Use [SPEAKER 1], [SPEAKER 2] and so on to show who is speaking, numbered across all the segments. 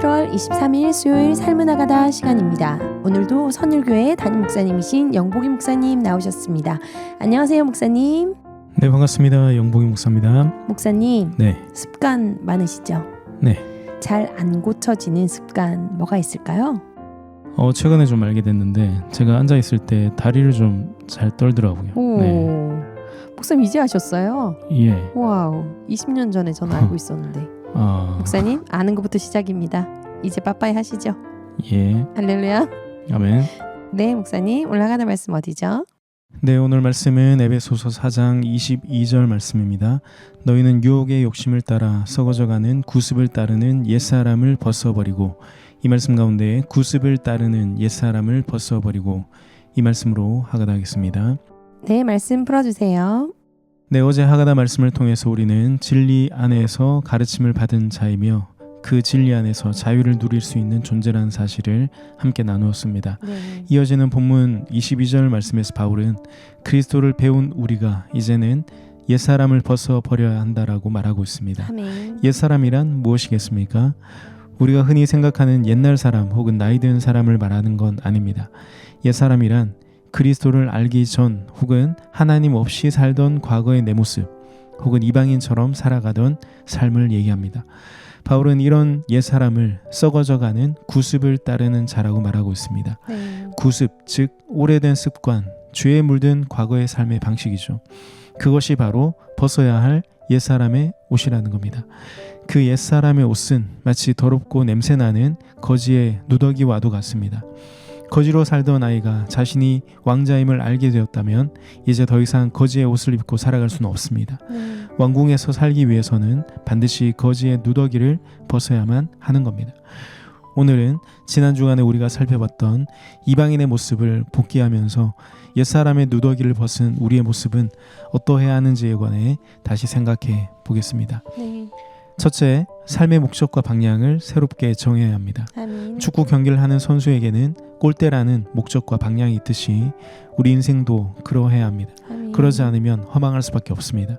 [SPEAKER 1] 7월 23일 수요일 삶을 나가다 시간입니다. 오늘도 선율교회 담임 목사님이신 영복이 목사님 나오셨습니다. 안녕하세요, 목사님.
[SPEAKER 2] 네 반갑습니다. 영봉이 목사입니다.
[SPEAKER 1] 목사님,
[SPEAKER 2] 네,
[SPEAKER 1] 습관 많으시죠?
[SPEAKER 2] 네.
[SPEAKER 1] 잘 안 고쳐지는 습관 뭐가 있을까요?
[SPEAKER 2] 어 최근에 좀 알게 됐는데 제가 앉아 있을 때 다리를 좀 잘 떨더라고요.
[SPEAKER 1] 오,
[SPEAKER 2] 네,
[SPEAKER 1] 목사님 이제 아셨어요?
[SPEAKER 2] 예.
[SPEAKER 1] 와우, 20년 전에 저는 알고 있었는데.
[SPEAKER 2] 아,
[SPEAKER 1] 목사님, 아는 것부터 시작입니다. 이제 빠빠이 하시죠.
[SPEAKER 2] 예.
[SPEAKER 1] 할렐루야.
[SPEAKER 2] 아멘.
[SPEAKER 1] 네, 목사님 올라가는 말씀 어디죠?
[SPEAKER 2] 네, 오늘 말씀은 에베소서 4장 22절 말씀입니다. 너희는 유혹의 욕심을 따라 썩어져가는 구습을 따르는 옛사람을 벗어버리고 이 말씀 가운데 구습을 따르는 옛사람을 벗어버리고 이 말씀으로 하가다 하겠습니다.
[SPEAKER 1] 네, 말씀 풀어주세요.
[SPEAKER 2] 네, 어제 하가다 말씀을 통해서 우리는 진리 안에서 가르침을 받은 자이며 그 진리 안에서 자유를 누릴 수 있는 존재라는 사실을 함께 나누었습니다.
[SPEAKER 1] 네.
[SPEAKER 2] 이어지는 본문 22절 말씀에서 바울은 그리스도를 배운 우리가 이제는 옛사람을 벗어 버려야 한다라고 말하고 있습니다.
[SPEAKER 1] 아멘.
[SPEAKER 2] 옛사람이란 무엇이겠습니까? 우리가 흔히 생각하는 옛날 사람 혹은 나이 든 사람을 말하는 건 아닙니다. 옛사람이란 그리스도를 알기 전 혹은 하나님 없이 살던 과거의 내 모습 혹은 이방인처럼 살아가던 삶을 얘기합니다. 바울은 이런 옛사람을 썩어져가는 구습을 따르는 자라고 말하고 있습니다.
[SPEAKER 1] 네.
[SPEAKER 2] 구습, 즉 오래된 습관, 죄에 물든 과거의 삶의 방식이죠. 그것이 바로 벗어야 할 옛사람의 옷이라는 겁니다. 그 옛사람의 옷은 마치 더럽고 냄새나는 거지의 누더기와도 같습니다. 거지로 살던 아이가 자신이 왕자임을 알게 되었다면 이제 더 이상 거지의 옷을 입고 살아갈 수는 없습니다.
[SPEAKER 1] 네.
[SPEAKER 2] 왕궁에서 살기 위해서는 반드시 거지의 누더기를 벗어야만 하는 겁니다. 오늘은 지난 주간에 우리가 살펴봤던 이방인의 모습을 복귀하면서 옛사람의 누더기를 벗은 우리의 모습은 어떠해야 하는지에 관해 다시 생각해 보겠습니다.
[SPEAKER 1] 네.
[SPEAKER 2] 첫째, 삶의 목적과 방향을 새롭게 정해야 합니다.
[SPEAKER 1] 아멘.
[SPEAKER 2] 축구 경기를 하는 선수에게는 골대라는 목적과 방향이 있듯이 우리 인생도 그러해야 합니다.
[SPEAKER 1] 아멘.
[SPEAKER 2] 그러지 않으면 허망할 수밖에 없습니다.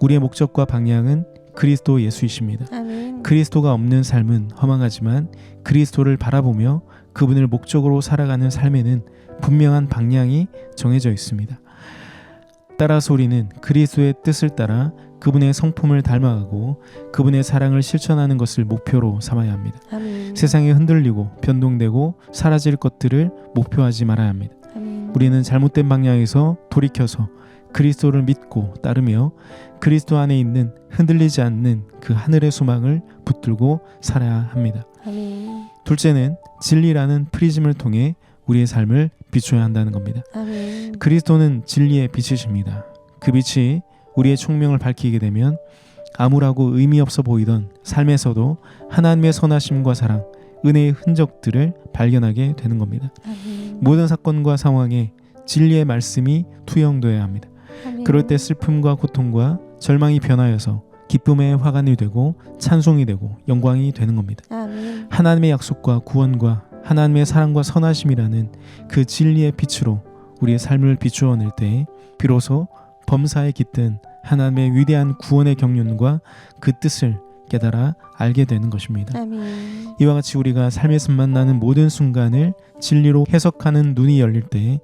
[SPEAKER 2] 우리의 목적과 방향은 그리스도 예수이십니다.
[SPEAKER 1] 아멘.
[SPEAKER 2] 그리스도가 없는 삶은 허망하지만 그리스도를 바라보며 그분을 목적으로 살아가는 삶에는 분명한 방향이 정해져 있습니다. 따라서 우리는 그리스도의 뜻을 따라 그분의 성품을 닮아가고 그분의 사랑을 실천하는 것을 목표로 삼아야 합니다.
[SPEAKER 1] 아멘.
[SPEAKER 2] 세상에 흔들리고 변동되고 사라질 것들을 목표하지 말아야 합니다.
[SPEAKER 1] 아멘.
[SPEAKER 2] 우리는 잘못된 방향에서 돌이켜서 그리스도를 믿고 따르며 그리스도 안에 있는 흔들리지 않는 그 하늘의 소망을 붙들고 살아야 합니다.
[SPEAKER 1] 아멘.
[SPEAKER 2] 둘째는 진리라는 프리즘을 통해 우리의 삶을 비춰야 한다는 겁니다.
[SPEAKER 1] 아멘.
[SPEAKER 2] 그리스도는 진리의 빛이십니다. 그 빛이 우리의 총명을 밝히게 되면 암울하고 의미 없어 보이던 삶에서도 하나님의 선하심과 사랑, 은혜의 흔적들을 발견하게 되는 겁니다.
[SPEAKER 1] 아멘.
[SPEAKER 2] 모든 사건과 상황에 진리의 말씀이 투영되어야 합니다.
[SPEAKER 1] 아멘.
[SPEAKER 2] 그럴 때 슬픔과 고통과 절망이 변하여서 기쁨의 화관이 되고 찬송이 되고 영광이 되는 겁니다.
[SPEAKER 1] 아멘.
[SPEAKER 2] 하나님의 약속과 구원과 하나님의 사랑과 선하심이라는 그 진리의 빛으로 우리의 삶을 비추어 낼 때 비로소 범사에 깃든 하나님의 위대한 구원의 경륜과 그 뜻을 깨달아 알게 되는 것입니다.
[SPEAKER 1] 아멘.
[SPEAKER 2] 이와 같이 우리가 삶에서 만나는 모든 순간을 진리로 해석하는 눈이 열릴 때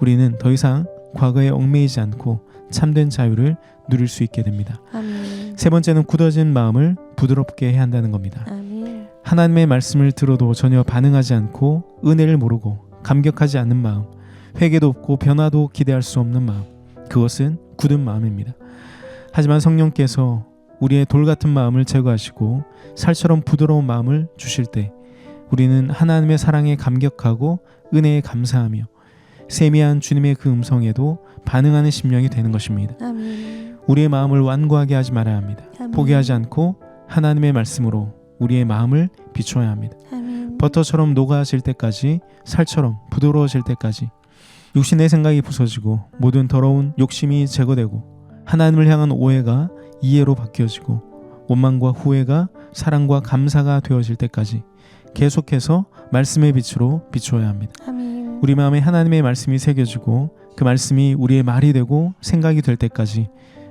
[SPEAKER 2] 우리는 더 이상 과거에 얽매이지 않고 참된 자유를 누릴 수 있게 됩니다.
[SPEAKER 1] 아멘.
[SPEAKER 2] 세 번째는 굳어진 마음을 부드럽게 해야 한다는 겁니다.
[SPEAKER 1] 아멘.
[SPEAKER 2] 하나님의 말씀을 들어도 전혀 반응하지 않고 은혜를 모르고 감격하지 않는 마음, 회개도 없고 변화도 기대할 수 없는 마음, 그것은 굳은 마음입니다. 하지만 성령께서 우리의 돌 같은 마음을 제거하시고 살처럼 부드러운 마음을 주실 때 우리는 하나님의 사랑에 감격하고 은혜에 감사하며 세미한 주님의 그 음성에도 반응하는 심령이 되는 것입니다.
[SPEAKER 1] 아멘.
[SPEAKER 2] 우리의 마음을 완고하게 하지 말아야 합니다.
[SPEAKER 1] 아멘.
[SPEAKER 2] 포기하지 않고 하나님의 말씀으로 우리의 마음을 비춰야 합니다.
[SPEAKER 1] 아멘.
[SPEAKER 2] 버터처럼 녹아질 때까지 살처럼 부드러워질 때까지 육신의 생각이 부서지고 모든 더러운 욕심이 제거되고 하나님을 향한 오해가 이해로 바뀌어지고 원망과 후회가 사랑과 감사가 되어질 때까지 계속해서 말씀의 빛으로 비추어야 합니다.
[SPEAKER 1] 아멘.
[SPEAKER 2] 우리 마음에 하나님의 말씀이 새겨지고 그 말씀이 우리의 말이 되고 생각이 될 때까지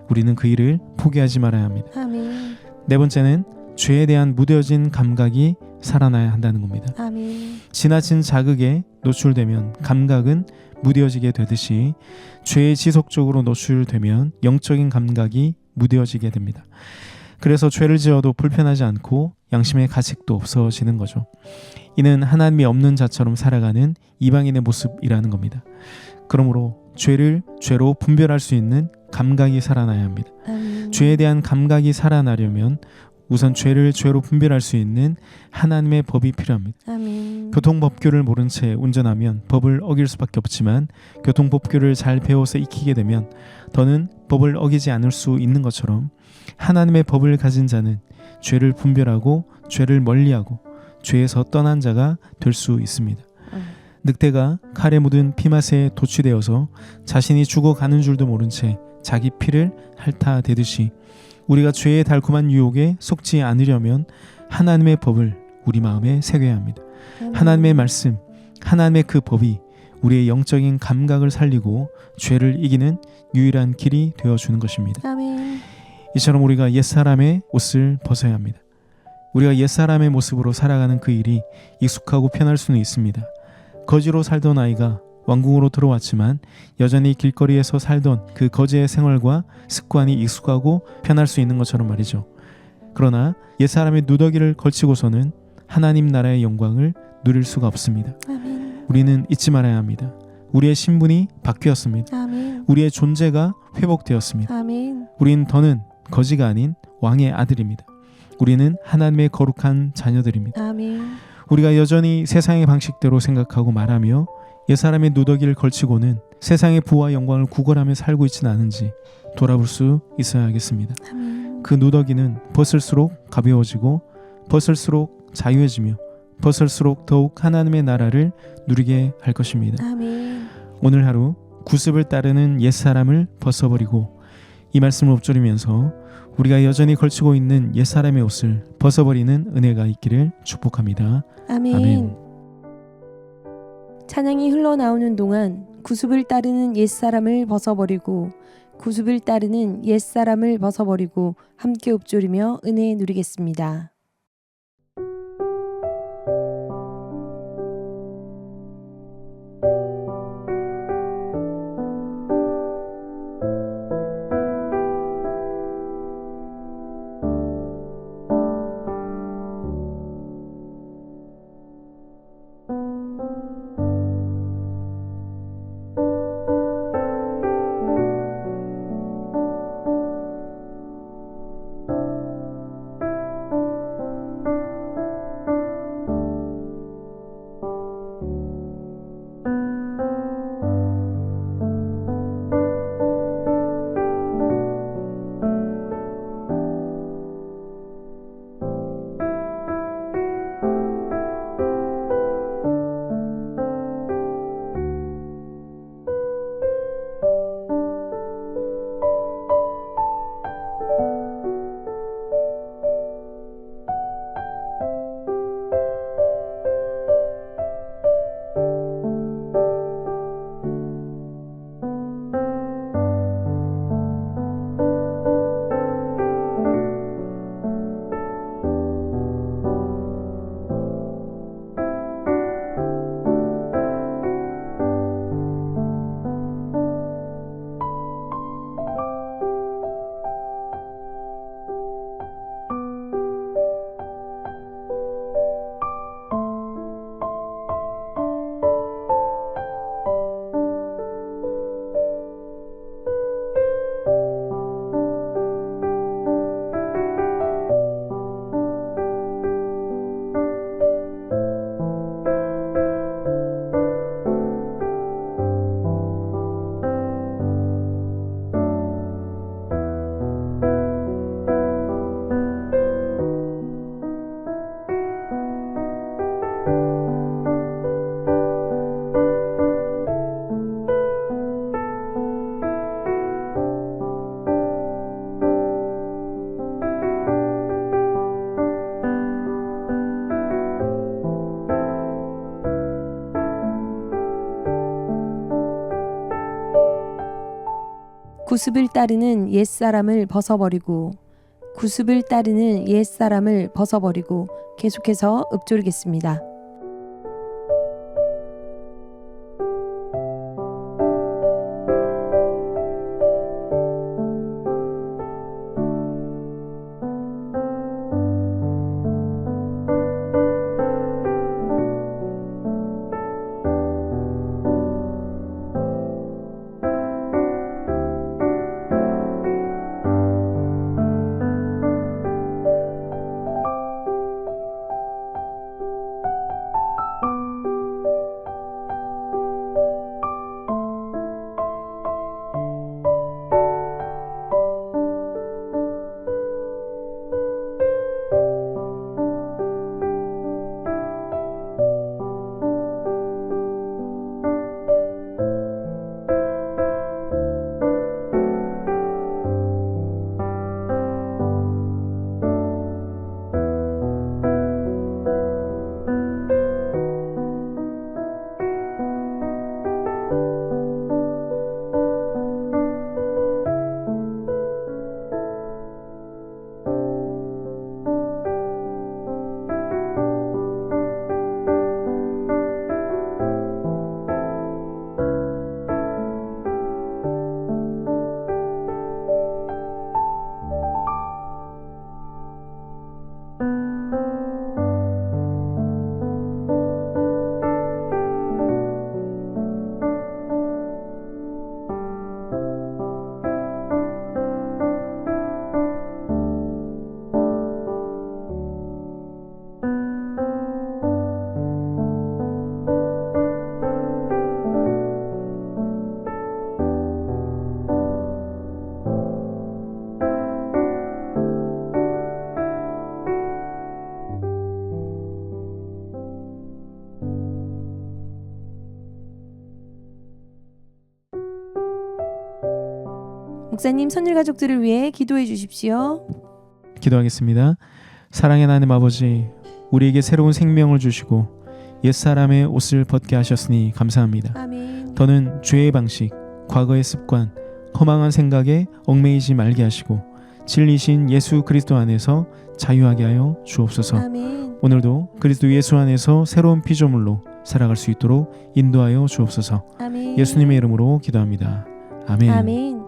[SPEAKER 2] 우리는 그 일을 포기하지 말아야 합니다.
[SPEAKER 1] 아멘.
[SPEAKER 2] 네 번째는 죄에 대한 무뎌진 감각이 살아나야 한다는 겁니다.
[SPEAKER 1] 아멘.
[SPEAKER 2] 지나친 자극에 노출되면 감각은 무뎌지게 되듯이 죄에 지속적으로 노출되면 영적인 감각이 무뎌지게 됩니다. 그래서 죄를 지어도 불편하지 않고 양심의 가책도 없어지는 거죠. 이는 하나님이 없는 자처럼 살아가는 이방인의 모습이라는 겁니다. 그러므로 죄를 죄로 분별할 수 있는 감각이 살아나야 합니다.
[SPEAKER 1] 아멘.
[SPEAKER 2] 죄에 대한 감각이 살아나려면 우선 죄를 죄로 분별할 수 있는 하나님의 법이 필요합니다.
[SPEAKER 1] 아멘.
[SPEAKER 2] 교통법규를 모른 채 운전하면 법을 어길 수밖에 없지만 교통법규를 잘 배워서 익히게 되면 더는 법을 어기지 않을 수 있는 것처럼 하나님의 법을 가진 자는 죄를 분별하고 죄를 멀리하고 죄에서 떠난 자가 될 수 있습니다.
[SPEAKER 1] 음.
[SPEAKER 2] 늑대가 칼에 묻은 피맛에 도취되어서 자신이 죽어가는 줄도 모른 채 자기 피를 핥아대듯이 우리가 죄의 달콤한 유혹에 속지 않으려면 하나님의 법을 우리 마음에 새겨야 합니다.
[SPEAKER 1] 아멘.
[SPEAKER 2] 하나님의 말씀, 하나님의 그 법이 우리의 영적인 감각을 살리고 죄를 이기는 유일한 길이 되어 주는 것입니다.
[SPEAKER 1] 아멘.
[SPEAKER 2] 이처럼 우리가 옛사람의 옷을 벗어야 합니다. 우리가 옛사람의 모습으로 살아가는 그 일이 익숙하고 편할 수는 있습니다. 거지로 살던 아이가 왕궁으로 들어왔지만 여전히 길거리에서 살던 그 거지의 생활과 습관이 익숙하고 편할 수 있는 것처럼 말이죠. 그러나 옛사람의 누더기를 걸치고서는 하나님 나라의 영광을 누릴 수가 없습니다.
[SPEAKER 1] 아멘.
[SPEAKER 2] 우리는 잊지 말아야 합니다. 우리의 신분이 바뀌었습니다.
[SPEAKER 1] 아멘.
[SPEAKER 2] 우리의 존재가 회복되었습니다.
[SPEAKER 1] 아멘.
[SPEAKER 2] 우린 더는 거지가 아닌 왕의 아들입니다. 우리는 하나님의 거룩한 자녀들입니다.
[SPEAKER 1] 아멘.
[SPEAKER 2] 우리가 여전히 세상의 방식대로 생각하고 말하며 옛사람의 누더기를 걸치고는 세상의 부와 영광을 구걸하며 살고 있지는 않은지 돌아볼 수 있어야겠습니다.
[SPEAKER 1] 아멘.
[SPEAKER 2] 그 누더기는 벗을수록 가벼워지고 벗을수록 자유해지며 벗을수록 더욱 하나님의 나라를 누리게 할 것입니다.
[SPEAKER 1] 아멘.
[SPEAKER 2] 오늘 하루 구습을 따르는 옛사람을 벗어버리고 이 말씀을 읊조리면서 우리가 여전히 걸치고 있는 옛사람의 옷을 벗어버리는 은혜가 있기를 축복합니다.
[SPEAKER 1] 아멘.
[SPEAKER 2] 아멘.
[SPEAKER 1] 찬양이 흘러나오는 동안 구습을 따르는 옛사람을 벗어버리고 구습을 따르는 옛사람을 벗어버리고 함께 읊조리며 은혜 누리겠습니다. 구습을 따르는 옛사람을 벗어버리고 구습을 따르는 옛 사람을 벗어버리고 계속해서 읊조리겠습니다. 목사님 선일 가족들을 위해 기도해 주십시오.
[SPEAKER 2] 기도하겠습니다. 사랑의 하나님 아버지, 우리에게 새로운 생명을 주시고 옛 사람의 옷을 벗게 하셨으니 감사합니다.
[SPEAKER 1] 아멘.
[SPEAKER 2] 더는 죄의 방식, 과거의 습관, 허망한 생각에 얽매이지 말게 하시고 진리신 예수 그리스도 안에서 자유하게 하여 주옵소서.
[SPEAKER 1] 아멘.
[SPEAKER 2] 오늘도 그리스도 예수 안에서 새로운 피조물로 살아갈 수 있도록 인도하여 주옵소서.
[SPEAKER 1] 아멘.
[SPEAKER 2] 예수님의 이름으로 기도합니다. 아멘.
[SPEAKER 1] 아멘.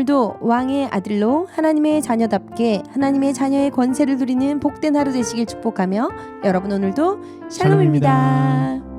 [SPEAKER 1] 오늘도 왕의 아들로 하나님의 자녀답게 하나님의 자녀의 권세를 누리는 복된 하루 되시길 축복하며 여러분 오늘도 샬롬입니다.
[SPEAKER 2] 샬롬입니다.